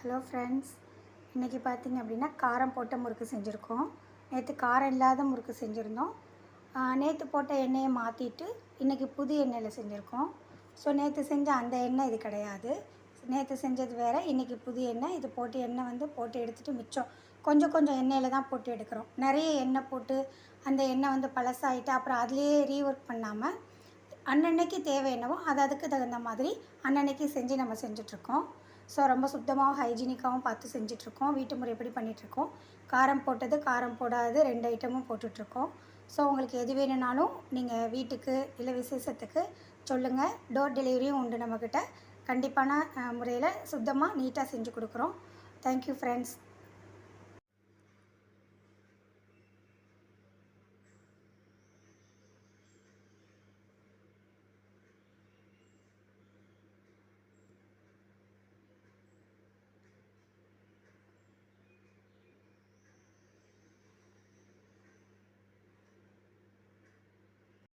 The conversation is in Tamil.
ஹலோ ஃப்ரெண்ட்ஸ் இன்றைக்கி பார்த்தீங்க அப்படின்னா காரம் போட்ட முறுக்கு செஞ்சுருக்கோம். நேற்று காரம் இல்லாத முறுக்கு செஞ்சுருந்தோம். நேற்று போட்ட எண்ணெயை மாற்றிட்டு இன்றைக்கி புது எண்ணெயில் செஞ்சுருக்கோம். ஸோ நேற்று செஞ்ச அந்த எண்ணெய் இது கிடையாது. நேற்று செஞ்சது வேறு இன்றைக்கி புது எண்ணெய். இது போட்டு எண்ணெய் வந்து போட்டு எடுத்துகிட்டு மிச்சம். கொஞ்சம் கொஞ்சம் எண்ணெயில் தான் போட்டு எடுக்கிறோம். நிறைய எண்ணெய் போட்டு அந்த எண்ணெய் வந்து பழசாயிட்டு அப்புறம் அதுலேயே ரீஒர்க் பண்ணாமல் அன்னன்னைக்கு தேவை என்னவோ அது அதுக்கு தகுந்த மாதிரி அன்னன்னைக்கு செஞ்சு நம்ம செஞ்சிட்ருக்கோம் ஸோ ரொம்ப சுத்தமாகவும் ஹைஜீனிக்காகவும் பார்த்து செஞ்சிட்ருக்கோம். வீட்டு முறை எப்படி பண்ணிகிட்ருக்கோம் காரம் போட்டது காரம் போடாது ரெண்டு ஐட்டமும் போட்டுட்ருக்கோம். ஸோ உங்களுக்கு எது வேணும்னாலும் நீங்கள் வீட்டுக்கு இல்லை விசேஷத்துக்கு சொல்லுங்கள் டோர் டெலிவரியும் உண்டு நம்மக்கிட்ட கண்டிப்பான முறையில் சுத்தமாக நீட்டாக செஞ்சு கொடுக்குறோம். Thank you friends